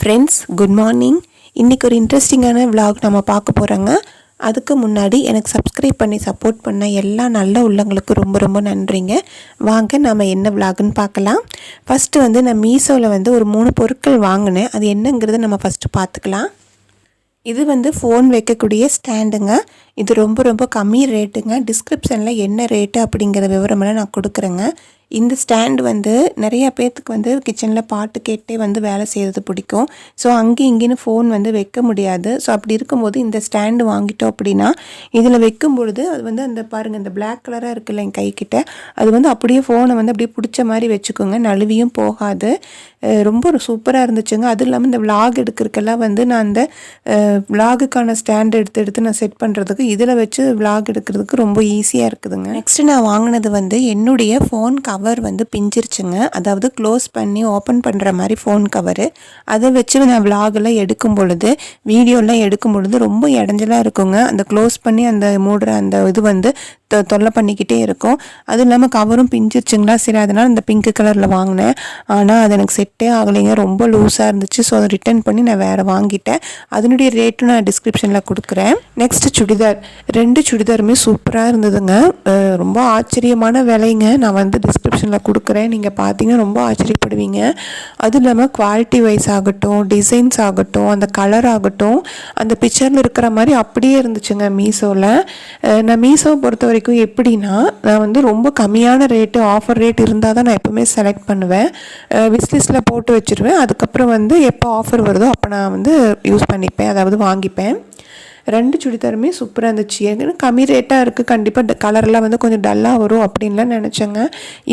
Friends good morning இன்றைக்கி ஒரு இன்ட்ரெஸ்டிங்கான விலாக் நம்ம பார்க்க போகிறோங்க அதுக்கு முன்னாடி எனக்கு சப்ஸ்கிரைப் பண்ணி சப்போர்ட் பண்ண எல்லா நல்ல உள்ளங்களுக்கும் ரொம்ப ரொம்ப நன்றிங்க. வாங்க நம்ம என்ன விலாகுன்னு பார்க்கலாம். ஃபஸ்ட்டு வந்து நான் மீஷோவில் வந்து ஒரு மூணு பொருட்கள் வாங்கினேன். அது என்னங்கிறத நம்ம ஃபஸ்ட்டு பார்த்துக்கலாம். இது வந்து ஃபோன் வைக்கக்கூடிய ஸ்டாண்டுங்க இது ரொம்ப ரொம்ப கம்மி ரேட்டுங்க. டிஸ்கிரிப்ஷனில் என்ன ரேட்டு அப்படிங்கிற விவரமெல்லாம் நான் கொடுக்குறேங்க. இந்த ஸ்டாண்ட் வந்து நிறைய பேர்த்துக்கு வந்து கிச்சனில் பாட்டு கேட்டே வந்து வேலை செய்கிறது பிடிக்கும். ஸோ அங்கேயும் இங்கேன்னு ஃபோன் வந்து வைக்க முடியாது. ஸோ அப்படி இருக்கும்போது இந்த ஸ்டாண்டு வாங்கிட்டோம் அப்படின்னா இதில் வைக்கும் பொழுது அது வந்து அந்த பாருங்கள் இந்த பிளாக் கலராக இருக்குல்ல என் கைக்கிட்ட அது வந்து அப்படியே ஃபோனை வந்து அப்படியே பிடிச்ச மாதிரி வச்சுக்கோங்க. நழுவியும் போகாது. ரொம்ப ஒரு சூப்பராக இருந்துச்சுங்க. அதுவும் இல்லாமல் இந்த விலாக் எடுக்கிறதுக்கெல்லாம் வந்து நான் அந்த விலாகுக்கான ஸ்டாண்ட் எடுத்து எடுத்து நான் செட் பண்ணுறதுக்கு இதில் வச்சு விலாக் எடுக்கிறதுக்கு ரொம்ப ஈஸியாக இருக்குதுங்க. நெக்ஸ்ட்டு நான் வாங்கினது வந்து என்னுடைய ஃபோன் கவர் வந்து பிஞ்சிருச்சுங்க. அதாவது க்ளோஸ் பண்ணி ஓப்பன் பண்ணுற மாதிரி ஃபோன் கவரு அதை வச்சு நான் விலாகெல்லாம் எடுக்கும் பொழுது வீடியோலாம் எடுக்கும் பொழுது ரொம்ப இடைஞ்சலாக இருக்குங்க. அந்த க்ளோஸ் பண்ணி அந்த மூடுற அந்த இது வந்து தொல்லை பண்ணிக்கிட்டே இருக்கும். அதுவும் இல்லாமல் கவரும் பிஞ்சிருச்சுங்களா? சரி அதனால் இந்த பிங்க் கலரில் வாங்கினேன். ஆனால் அது எனக்கு செட்டே ஆகலைங்க. ரொம்ப லூஸாக இருந்துச்சு. ஸோ அதை ரிட்டர்ன் பண்ணி நான் வேறு வாங்கிட்டேன். அதனுடைய ரேட்டும் நான் டிஸ்கிரிப்ஷனில் கொடுக்குறேன். நெக்ஸ்ட் சுடிதார். ரெண்டு சுடிதாருமே சூப்பராக இருந்ததுங்க. ரொம்ப ஆச்சரியமான விலைங்க. நான் வந்து டிஸ்கிரிப்ஷனில் கொடுக்குறேன். நீங்கள் பார்த்தீங்கன்னா ரொம்ப ஆச்சரியப்படுவீங்க. அதுவும் இல்லாமல் குவாலிட்டி வைஸ் ஆகட்டும் டிசைன்ஸ் ஆகட்டும் அந்த கலர் ஆகட்டும் அந்த பிக்சரில் இருக்கிற மாதிரி அப்படியே இருந்துச்சுங்க மீஷோவில் நான் மீஷோவை பொறுத்த வரைக்கும் எப்படின்னா நான் வந்து ரொம்ப கம்மியான ரேட்டு ஆஃபர் ரேட் இருந்தால் தான் நான் எப்போவுமே செலக்ட் பண்ணுவேன். விஸ்லிஸ்ட்டில் போட்டு வச்சுருவேன். அதுக்கப்புறம் வந்து எப்போ ஆஃபர் வருதோ அப்போ நான் வந்து யூஸ் பண்ணிப்பேன். அதாவது வாங்கிப்பேன். ரெண்டு சுடிதாருமே சூப்பராக இருந்துச்சு. ஏன்னா கம்மி ரேட்டாக இருக்குது கண்டிப்பாக கலர்லாம் வந்து கொஞ்சம் டல்லாக வரும் அப்படின்லாம் நினச்சேங்க.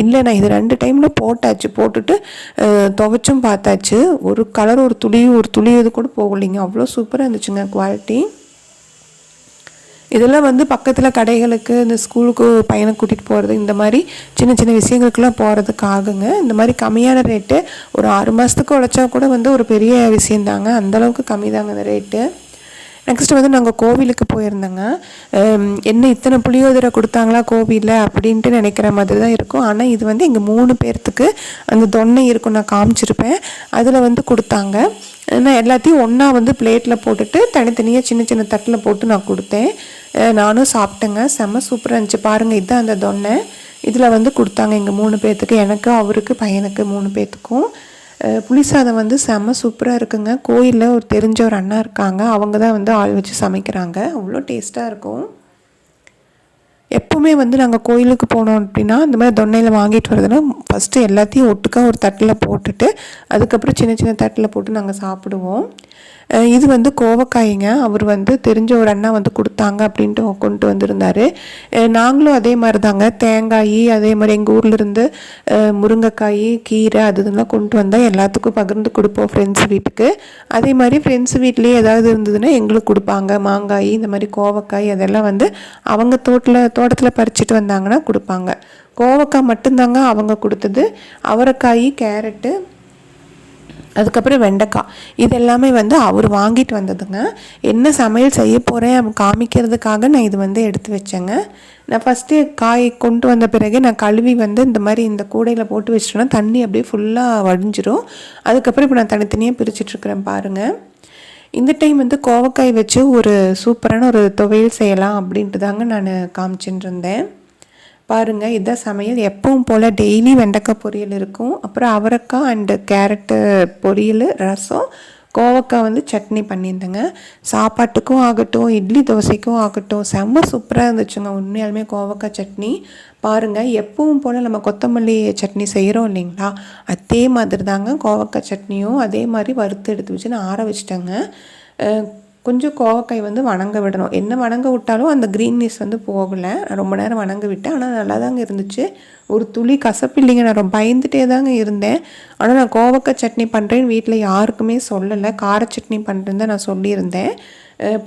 இல்லை நான் இது ரெண்டு டைமில் போட்டாச்சு. போட்டுட்டு துவைச்சும் பார்த்தாச்சு. ஒரு கலர் ஒரு துளி ஒரு துளி இது கூட போகலைங்க. அவ்வளோ சூப்பராக இருந்துச்சுங்க குவாலிட்டி இதெல்லாம் வந்து பக்கத்தில் கடைகளுக்கு இந்த ஸ்கூலுக்கு பையனை கூட்டிகிட்டு போகிறது இந்த மாதிரி சின்ன சின்ன விஷயங்களுக்கெல்லாம் போகிறதுக்காகுங்க இந்த மாதிரி கம்மியான ரேட்டு ஒரு ஆறு மாதத்துக்கு உழைச்சா கூட வந்து ஒரு பெரிய விஷயந்தாங்க. அந்தளவுக்கு கம்மி தாங்க இந்த ரேட்டு நெக்ஸ்ட் வந்து நாங்கள் கோவிலுக்கு போயிருந்தோங்க. என்ன இத்தனை புளியோதரை கொடுத்தாங்களா கோவிலில் அப்படின்ட்டு நினைக்கிற மாதிரி தான் இருக்கும். ஆனால் இது வந்து எங்கள் மூணு பேர்த்துக்கு அந்த தொன்னை இருக்கும் நான் காமிச்சிருப்பேன். அதில் வந்து கொடுத்தாங்க. நான் எல்லாத்தையும் ஒன்றா வந்து பிளேட்டில் போட்டுட்டு தனித்தனியாக சின்ன சின்ன தட்டில் போட்டு நான் கொடுத்தேன். நானும் சாப்பிட்டேங்க. செம்ம சூப்பராக இருந்துச்சு. பாருங்கள் இதுதான் அந்த தொன்னை. இதில் வந்து கொடுத்தாங்க எங்கள் மூணு பேர்த்துக்கு. எனக்கு அவருக்கு பையனுக்கு மூணு பேர்த்துக்கும். புளி சாதம் வந்து செம்ம சூப்பராக இருக்குங்க. கோயிலில் ஒரு தெரிஞ்ச ஒரு அண்ணா இருக்காங்க. அவங்க தான் வந்து ஆள் வச்சு சமைக்கிறாங்க. அவ்வளோ டேஸ்ட்டாக இருக்கும். எப்போவுமே வந்து நாங்கள் கோயிலுக்கு போனோம் அப்படின்னா இந்த மாதிரி தொன்னையில் வாங்கிட்டு வரதுன்னா ஃபஸ்ட்டு எல்லாத்தையும் ஒட்டுக்கா ஒரு தட்டில் போட்டுட்டு அதுக்கப்புறம் சின்ன சின்ன தட்டில் போட்டு நாங்கள் சாப்பிடுவோம். இது வந்து கோவக்காய்ங்க. அவர் வந்து தெரிஞ்ச ஒரு அண்ணா வந்து கொடுத்தாங்க அப்படின்ட்டு கொண்டு வந்திருந்தார். நாங்களும் அதே மாதிரி தாங்க தேங்காய் அதே மாதிரி எங்கள் ஊர்லேருந்து முருங்கைக்காய் கீரை அது இதெல்லாம் கொண்டு வந்தால் எல்லாத்துக்கும் பகிர்ந்து கொடுப்போம் ஃப்ரெண்ட்ஸ் வீட்டுக்கு. அதே மாதிரி ஃப்ரெண்ட்ஸ் வீட்லேயே ஏதாவது இருந்ததுன்னா எங்களுக்கு கொடுப்பாங்க. மாங்காய் இந்த மாதிரி கோவக்காய் அதெல்லாம் வந்து அவங்க தோட்டில் தோட்டத்தில் பறிச்சுட்டு வந்தாங்கன்னா கொடுப்பாங்க. கோவக்காய் மட்டும்தாங்க அவங்க கொடுத்தது. அவரைக்காய் கேரட்டு அதுக்கப்புறம் வெண்டைக்காய் இது எல்லாமே வந்து அவர் வாங்கிட்டு வந்ததுங்க. என்ன சமையல் செய்ய போகிறேன் காமிக்கிறதுக்காக நான் இது வந்து எடுத்து வச்சேங்க. நான் ஃபஸ்ட்டு காய் கொண்டு வந்த பிறகு நான் கழுவி வந்து இந்த மாதிரி இந்த கூடையில் போட்டு வச்சிட்டோன்னா தண்ணி அப்படியே ஃபுல்லாக வடிஞ்சிரும். அதுக்கப்புறம் இப்போ நான் தனித்தனியாக பிரிச்சிட்ருக்குறேன் பாருங்கள் இந்த டைம் வந்து கோவக்காய் வச்சு ஒரு சூப்பரான ஒரு துவையல் செய்யலாம் அப்படின்ட்டு தாங்க நான் காமிச்சுட்டு இருந்தேன். பாருங்கள் இதான் சமையல். எப்பவும் போல் டெய்லி வெண்டைக்காய் பொரியல் இருக்கும். அப்புறம் அவரைக்காய் அண்டு கேரட்டு பொரியல் ரசம் கோவக்காய் வந்து சட்னி பண்ணியிருந்தேங்க. சாப்பாட்டுக்கும் ஆகட்டும் இட்லி தோசைக்கும் ஆகட்டும் செம்ம சூப்பராக இருந்துச்சுங்க. உண்மையாலுமே கோவக்காய் சட்னி. பாருங்கள் எப்பவும் போல் நம்ம கொத்தமல்லி சட்னி செய்கிறோம் இல்லைங்களா? அதே மாதிரி தாங்க கோவக்காய் சட்னியும் அதே மாதிரி வறுத்து எடுத்து வச்சு நான் ஆற வச்சிட்டேங்க. கொஞ்சம் கோவக்காய் வந்து வணங்க விடணும். என்ன வணங்க விட்டாலும் அந்த க்ரீன்னஸ் வந்து போகலை. நான் ரொம்ப நேரம் வணங்க விட்டேன். ஆனால் நல்லா தாங்க இருந்துச்சு. ஒரு துளி கசப்பு இல்லைங்க நான் ரொம்ப பயந்துட்டே தாங்க இருந்தேன். ஆனால் நான் கோவக்காய் சட்னி பண்ணுறேன்னு வீட்டில் யாருக்குமே சொல்லலை. கார சட்னி பண்ணுறேன்னு தான் நான் சொல்லியிருந்தேன்.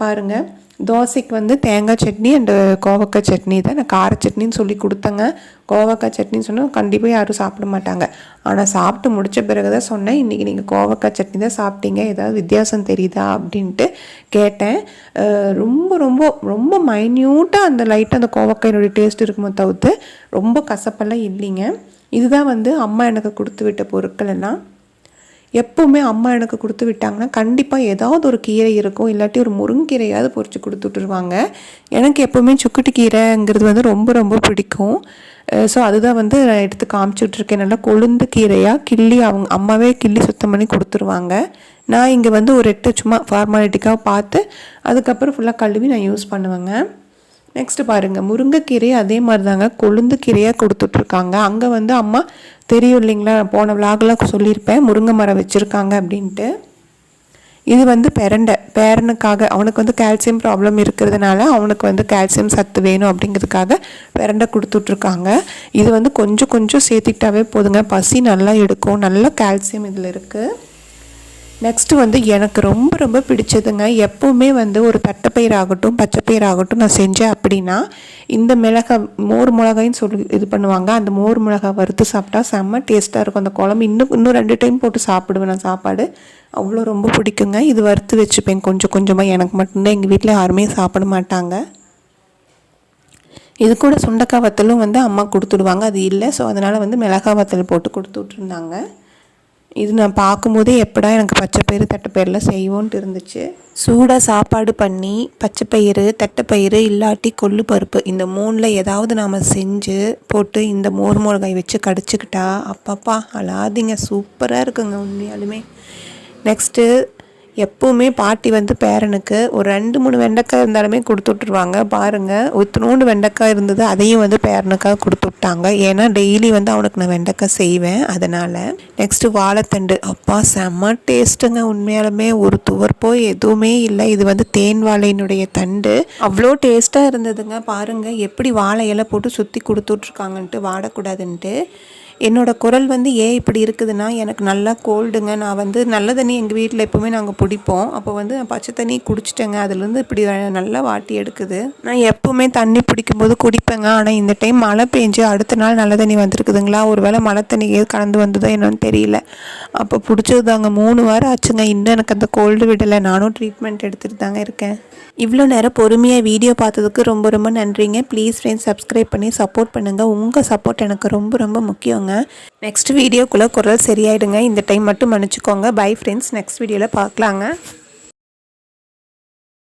பாருங்கள் தோசைக்கு வந்து தேங்காய் சட்னி அண்டு கோவக்காய் சட்னி தான். நான் கார சட்னின்னு சொல்லி கொடுத்தேங்க. கோவக்காய் சட்னின்னு சொன்னால் கண்டிப்பாக யாரும் சாப்பிட மாட்டாங்க. ஆனால் சாப்பிட்டு முடித்த பிறகு தான் சொன்னேன். இன்றைக்கி நீங்கள் கோவக்காய் சட்னி தான் சாப்பிட்டீங்க. ஏதாவது வித்தியாசம் தெரியுதா அப்படின்ட்டு கேட்டேன். ரொம்ப ரொம்ப ரொம்ப மைன்யூட்டாக அந்த லைட்டாக அந்த கோவக்காயினுடைய டேஸ்ட் இருக்குமோ தவிர்த்து ரொம்ப கசப்பெல்லாம் இல்லைங்க. இதுதான் வந்து அம்மா எனக்கு கொடுத்து விட்ட பொருட்கள் எல்லாம். எப்போவுமே அம்மா எனக்கு கொடுத்து விட்டாங்கன்னா கண்டிப்பாக ஏதாவது ஒரு கீரை இருக்கும் இல்லாட்டி ஒரு முருங்கீரையாவது பொறிச்சு கொடுத்துட்ருவாங்க எனக்கு எப்போவுமே சுக்குட்டு கீரைங்கிறது வந்து ரொம்ப ரொம்ப பிடிக்கும். ஸோ அதுதான் வந்து நான் எடுத்து காமிச்சிட்ருக்கேன் நல்லா கொழுந்து கீரையாக கிள்ளி அவங்க அம்மாவே கிள்ளி சுத்தம் பண்ணி கொடுத்துருவாங்க. நான் இங்கே வந்து ஒரு எட்டு சும்மா ஃபார்மாலிட்டிக்காக பார்த்து அதுக்கப்புறம் ஃபுல்லாக கழுவி நான் யூஸ் பண்ணுவேங்க. நெக்ஸ்ட்டு பாருங்கள் முருங்கைக்கீரையை அதே மாதிரி தாங்க கொழுந்து கீரையாக கொடுத்துட்ருக்காங்க. அங்கே வந்து அம்மா தெரியும் இல்லைங்களா போன விளாகில் சொல்லியிருப்பேன் முருங்கை மரம் வச்சுருக்காங்க அப்படின்ட்டு. இது வந்து பெரண்டை பேரனுக்காக அவனுக்கு வந்து கால்சியம் ப்ராப்ளம் இருக்கிறதுனால அவனுக்கு வந்து கால்சியம் சத்து வேணும் அப்படிங்கிறதுக்காக பெரண்டை கொடுத்துட்ருக்காங்க. இது வந்து கொஞ்சம் கொஞ்சம் சேர்த்துக்கிட்டாவே போதுங்க. பசி நல்லா எடுக்கும் நல்ல கால்சியம் இதில் இருக்குது நெக்ஸ்ட்டு வந்து எனக்கு ரொம்ப ரொம்ப பிடிச்சதுங்க. எப்போவுமே வந்து ஒரு தட்டைப்பயிர் ஆகட்டும் பச்சைப்பயிர் ஆகட்டும் நான் செஞ்சேன் அப்படின்னா இந்த மிளகாய் மோர் மிளகாயின்னு சொல்லி இது பண்ணுவாங்க. அந்த மோர் மிளகாய் வறுத்து சாப்பிட்டா செம்ம டேஸ்ட்டாக இருக்கும். அந்த குழம்பு இன்னும் இன்னும் ரெண்டு டைம் போட்டு சாப்பிடுவேன் நான் சாப்பாடு. அவ்வளோ ரொம்ப பிடிக்குங்க. இது வறுத்து வச்சுப்பேன். கொஞ்சம் கொஞ்சமாக எனக்கு மட்டும்தான். எங்கள் வீட்டில் யாருமே சாப்பிட மாட்டாங்க. இது கூட சுண்டக்காய் வத்தலும் வந்து அம்மா கொடுத்துடுவாங்க. அது இல்லை. ஸோ அதனால் வந்து மிளகாய் வத்தல் போட்டு கொடுத்து விட்ருந்தாங்க இது நான் பார்க்கும்போதே எப்படா எனக்கு பச்சைப்பயிறு தட்டைப்பயிரெலாம் செய்வோன்ட்டு இருந்துச்சு. சூடாக சாப்பாடு பண்ணி பச்சைப்பயிறு தட்டைப்பயிறு இல்லாட்டி கொள்ளு பருப்பு இந்த மூணில் ஏதாவது நாம் செஞ்சு போட்டு இந்த மோர் மிளகாய் வச்சு கடிச்சிக்கிட்டா அப்பப்பா அழாதீங்க. சூப்பராக இருக்குங்க உண்மையாலுமே. நெக்ஸ்ட்டு எப்போவுமே பாட்டி வந்து பேரனுக்கு ஒரு ரெண்டு மூணு வெண்டைக்காய் இருந்தாலுமே கொடுத்து விட்ருவாங்க பாருங்கள் ஒத்துணோண்டு வெண்டைக்காய் இருந்தது அதையும் வந்து பேரனுக்காக கொடுத்து விட்டாங்க. ஏன்னா டெய்லி வந்து அவனுக்கு நான் வெண்டைக்காய் செய்வேன். அதனால் நெக்ஸ்ட்டு வாழைத்தண்டு. அப்பா செம்ம டேஸ்ட்டுங்க உண்மையாலுமே ஒரு துவர்ப்போ எதுவுமே இல்லை. இது வந்து தேன் வாழையினுடைய தண்டு. அவ்வளோ டேஸ்ட்டாக இருந்ததுங்க. பாருங்கள் எப்படி வாழை இலை போட்டு சுற்றி கொடுத்துட்ருக்காங்கன்ட்டு வாடக்கூடாதுன்ட்டு. என்னோடய குரல் வந்து ஏன் இப்படி இருக்குதுன்னா எனக்கு நல்லா கோல்டுங்க. நான் வந்து நல்ல தண்ணி எங்கள் வீட்டில் எப்போவுமே நாங்கள் பிடிப்போம் அப்போ வந்து நான் பச்சை தண்ணி குடிச்சிட்டேங்க. அதுலேருந்து இப்படி நல்லா வாட்டி எடுக்குது. நான் எப்போவுமே தண்ணி பிடிக்கும்போது குடிப்பேங்க. ஆனால் இந்த டைம் மழை பெஞ்சு அடுத்த நாள் நல்ல தண்ணி வந்திருக்குதுங்களா? ஒரு வேளை மழை தண்ணி ஏது கலந்து வந்ததோ என்னன்னு தெரியல. அப்போ பிடிச்சது தாங்க மூணு வாரம் ஆச்சுங்க. இன்னும் எனக்கு அந்த கோல்டு விடலை. நானும் ட்ரீட்மெண்ட் எடுத்துகிட்டு தாங்க இருக்கேன். இவ்வளோ நேரம் பொறுமையாக வீடியோ பார்த்ததுக்கு ரொம்ப ரொம்ப நன்றிங்க. ப்ளீஸ் ஃப்ரெண்ட்ஸ் சப்ஸ்கிரைப் பண்ணி சப்போர்ட் பண்ணுங்கள் உங்கள் சப்போர்ட் எனக்கு ரொம்ப ரொம்ப முக்கியங்க. நெக்ஸ்ட் வீடியோக்குள்ளே குரல் சரியாயிடுங்க. இந்த டைம் மட்டும் மன்னிச்சிக்கோங்க. பை ஃப்ரெண்ட்ஸ் நெக்ஸ்ட் வீடியோவில் பார்க்கலாங்க.